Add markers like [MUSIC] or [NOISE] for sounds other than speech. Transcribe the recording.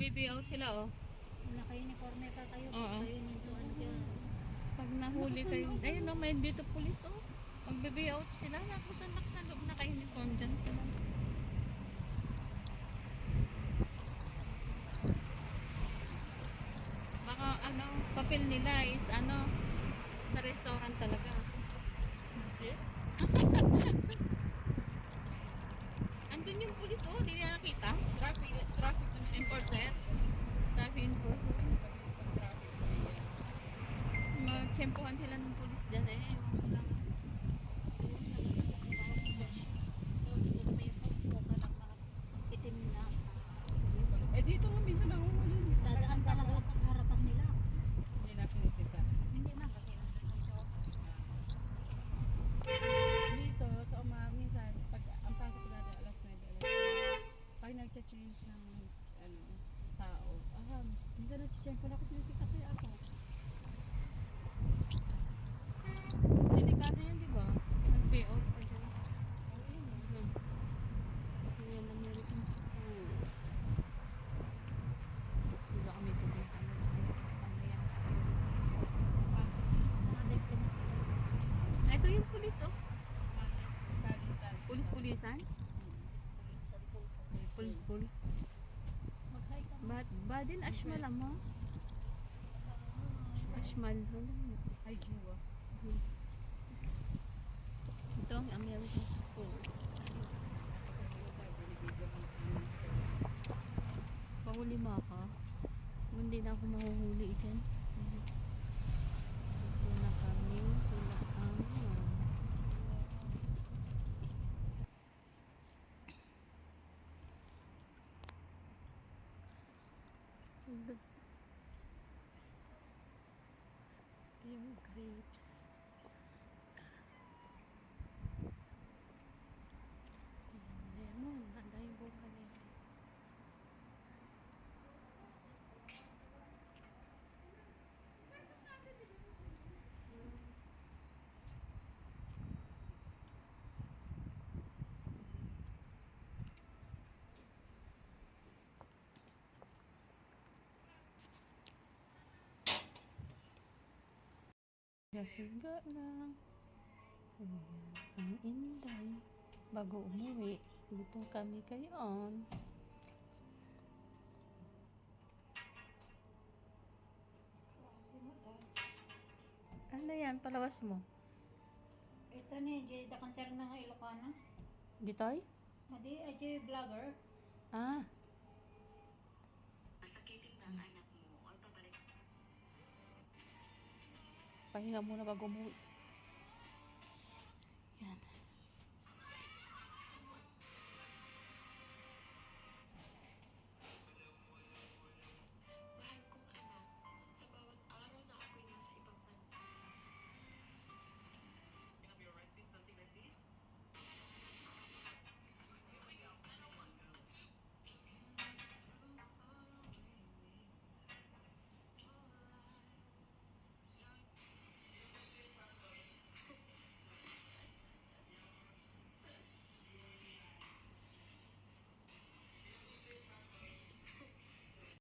Magbe-baby out sila, oh. Naka-uniforme pa kayo. Oo. Kayo nito ano. Pag nahuli kayo, ayun no, may dito pulis oh. Magbe-bay out sila, nakusan sa loob naka-uniform dyan sila. Baka ano, papel nila is ano, sa restaurant talaga. [LAUGHS] Andun yung pulis oh, di na nakita. Traffic, traffic enforcer. Traffic enforcer. Matsempohan sila ng pulis dyan eh. Ewan ko lang. Itim na. Eh dito nga minsan nanguhuli. Dadaan talaga ako sa harapan nila. Hindi na sinisita. Hindi na kasi nandun ang shop. Dito sa uma, minsan, pag ang pasok natin alas 9, alas 10, pag nag-change ng ano, tao, ah, minsan nag-change na ako sinisikat eh ako. Delikado yan, di ba? Nag-pay. Yan, American school. Hindi ba kami na ano. Mga diplomat. Ah, ito yung pulis oh. Pulis-pulisan? Pul-pul. Mag-hi ka. Ba ba din ashmal mo? Ashmal. Ay, jiwa. Ito ang American school. Mo ako. Hindi na ako mahuhuli dyan. Ito na kami. Wala ang... Ito. Yung grapes. Ayan, lemon. Ganda yung buka nila. Gahiga lang. Ayan, ang inday. Bago umuwi, dito kami kayon. Ano yan? Palawas mo? Ito ni Jay, the concern na nga Ilocana. Ditoy? Madi, Ajay vlogger. Ah, pahinga muna bago umuwi.